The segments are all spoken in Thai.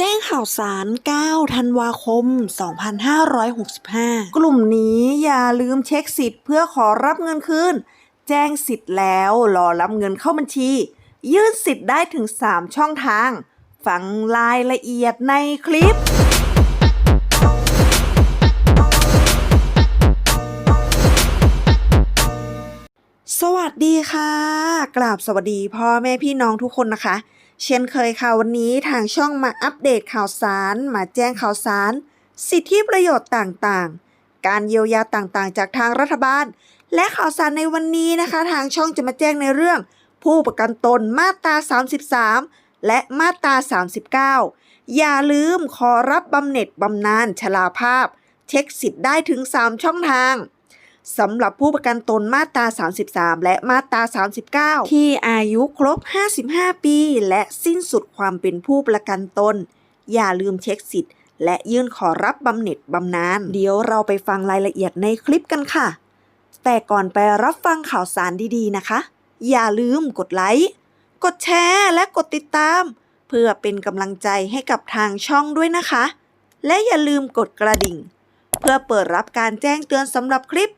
แจ้งข่าวสาร 9 ธันวาคม 2565 กลุ่มนี้อย่าลืมเช็คสิทธิ์เพื่อขอรับเงินคืน แจ้งสิทธิ์แล้วรอรับเงินเข้าบัญชี ยื่นสิทธิ์ได้ถึง 3 ช่องทาง ฟังรายละเอียดในคลิปสวัสดีค่ะ กราบสวัสดีพ่อแม่พี่น้องทุกคนนะคะ เช่นเคยค่ะวันนี้ทางช่องมาอัปเดตข่าวสาร มาแจ้งข่าวสาร สิทธิประโยชน์ต่างๆ การเยียวยาต่างๆ จากทางรัฐบาล และข่าวสารในวันนี้นะคะ ทางช่องจะมาแจ้งในเรื่อง ผู้ประกันตนมาตรา 33 และมาตรา 39 อย่าลืมขอรับบำเหน็จบำนาญชราภาพ เช็คสิทธิ์ได้ถึง 3 ช่องทาง สำหรับผู้ประกันตนมาตรา 33 และมาตรา 39 ที่อายุครบ 55 ปี และสิ้นสุดความเป็นผู้ประกันตน อย่าลืมเช็คสิทธิ์ และยื่นขอรับบำเหน็จบำนาญเดี๋ยวเราไปฟังรายละเอียดในคลิปกันค่ะ แต่ก่อนไปรับฟังข่าวสารดีๆนะคะ อย่าลืมกดไลค์ กดแชร์ และกดติดตาม เพื่อเป็นกำลังใจให้กับทางช่องด้วยนะคะ และอย่าลืมกดกระดิ่ง เพื่อเปิดรับการแจ้งเตือนสำหรับคลิป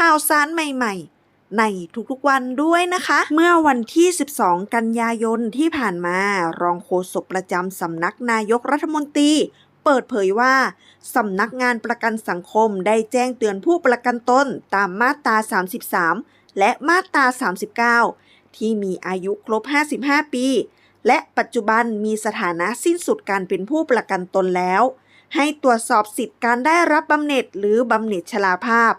ข่าวสารใหม่ๆ ในทุกๆวันด้วยนะคะ เมื่อวันที่ 12 กันยายนที่ผ่านมา รองโฆษกประจำสำนักนายกรัฐมนตรีเปิดเผยว่าสำนักงานประกันสังคมได้แจ้งเตือนผู้ประกันตนตามมาตรา 33 และมาตรา 39 ที่มีอายุครบ 55 ปี และปัจจุบันมีสถานะสิ้นสุดการเป็นผู้ประกันตนแล้ว ให้ตรวจสอบสิทธิการได้รับบำเหน็จหรือบำเหน็จชราภาพ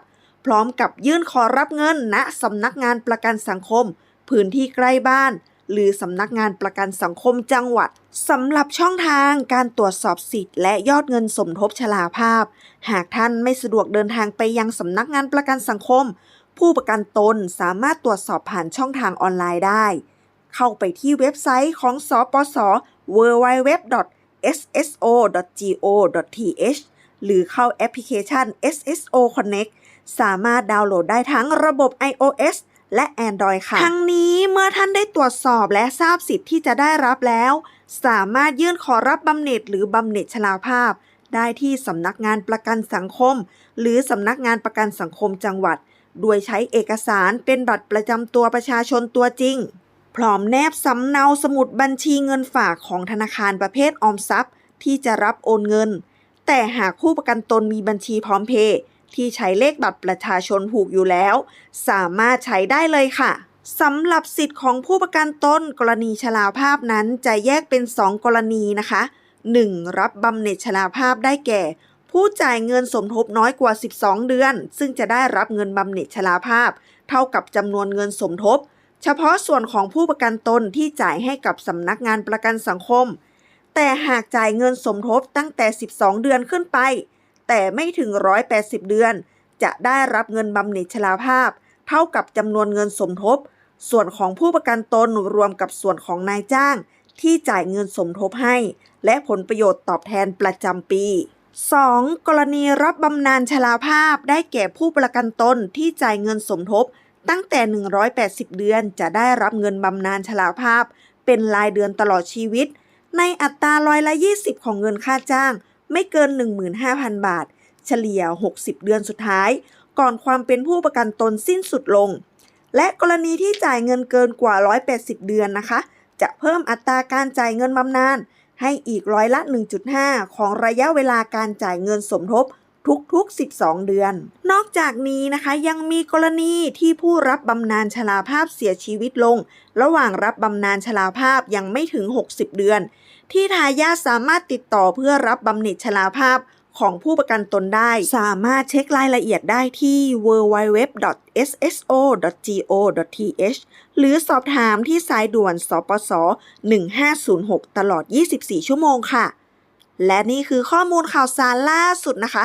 พร้อมกับยื่นขอรับเงินณสำนักงานประกันสังคม พื้นที่ใกล้บ้าน หรือสำนักงานประกันสังคมจังหวัดสำหรับช่องทางการตรวจสอบสิทธิ์และยอดเงินสมทบชราภาพ หากท่านไม่สะดวกเดินทางไปยังสำนักงานประกันสังคม ผู้ประกันตนสามารถตรวจสอบผ่านช่องทางออนไลน์ได้ เข้าไปที่เว็บไซต์ของสปส www.sso.go.th หรือเข้าแอปพลิเคชัน SSO Connect สามารถดาวน์โหลดได้ทั้งระบบ iOS และ Android ค่ะ ทั้งนี้เมื่อท่านได้ตรวจสอบและทราบสิทธิ์ที่จะได้รับแล้ว สามารถยื่นขอรับบำเหน็จหรือบำเหน็จชราภาพ ได้ที่สำนักงานประกันสังคม หรือสำนักงานประกันสังคมจังหวัด โดยใช้เอกสารเป็นบัตรประจำตัวประชาชนตัวจริง พร้อมแนบสำเนาสมุดบัญชีเงินฝากของธนาคารประเภทออมทรัพย์ ที่จะรับโอนเงิน แต่หากผู้ประกันตนมีบัญชีพร้อมเพย์ ที่ใช้เลขบัตรประชาชนผูกอยู่แล้ว สามารถใช้ได้เลยค่ะสำหรับสิทธิ์ของผู้ประกันตนกรณีชราภาพนั้นจะแยกเป็น 2 กรณีนะคะ 1. รับบำเหน็จชราภาพได้แก่ ผู้จ่ายเงินสมทบน้อยกว่า 12 เดือน ซึ่งจะได้รับเงินบำเหน็จชราภาพ เท่ากับจำนวนเงินสมทบ เฉพาะส่วนของผู้ประกันตนที่จ่ายให้กับสำนักงานประกันสังคม แต่หากจ่ายเงินสมทบตั้งแต่ 12 เดือนขึ้นไป แต่ไม่ถึง 180 เดือน จะได้รับเงินบำเหน็จชราภาพ เท่ากับจำนวนเงินสมทบ ส่วนของผู้ประกันตนรวมกับส่วนของนายจ้าง ที่จ่ายเงินสมทบให้ และผลประโยชน์ตอบแทนประจำปี 2. กรณีรับบำนาญชราภาพได้แก่ผู้ประกันตนที่จ่ายเงินสมทบ ตั้งแต่ 180 เดือนจะได้รับเงินบำนาญชราภาพ เป็นรายเดือนตลอดชีวิต ในอัตราร้อยละ 20 ของเงินค่าจ้าง ไม่เกิน 15,000 บาท เฉลี่ย 60 เดือนสุดท้าย ก่อนความเป็นผู้ประกันตนสิ้นสุดลง และกรณีที่จ่ายเงินเกินกว่า 180 เดือนนะคะ จะเพิ่มอัตราการจ่ายเงินบำนาญให้อีกร้อยละ 1.5 ของระยะเวลาการจ่ายเงินสมทบ ทุกๆ 12 เดือน นอกจากนี้นะคะยังมีกรณีที่ผู้รับบำนาญชราภาพเสียชีวิตลง ระหว่างรับบำนาญชราภาพยังไม่ถึง 60 เดือน ที่ทายาทสามารถติดต่อเพื่อรับบำเหน็จชราภาพของผู้ประกันตนได้ สามารถเช็ครายละเอียดได้ที่ www.sso.go.th หรือสอบถามที่สายด่วนสปส 1506 ตลอด 24 ชั่วโมงค่ะ และนี่คือข้อมูลข่าวสารล่าสุดนะคะ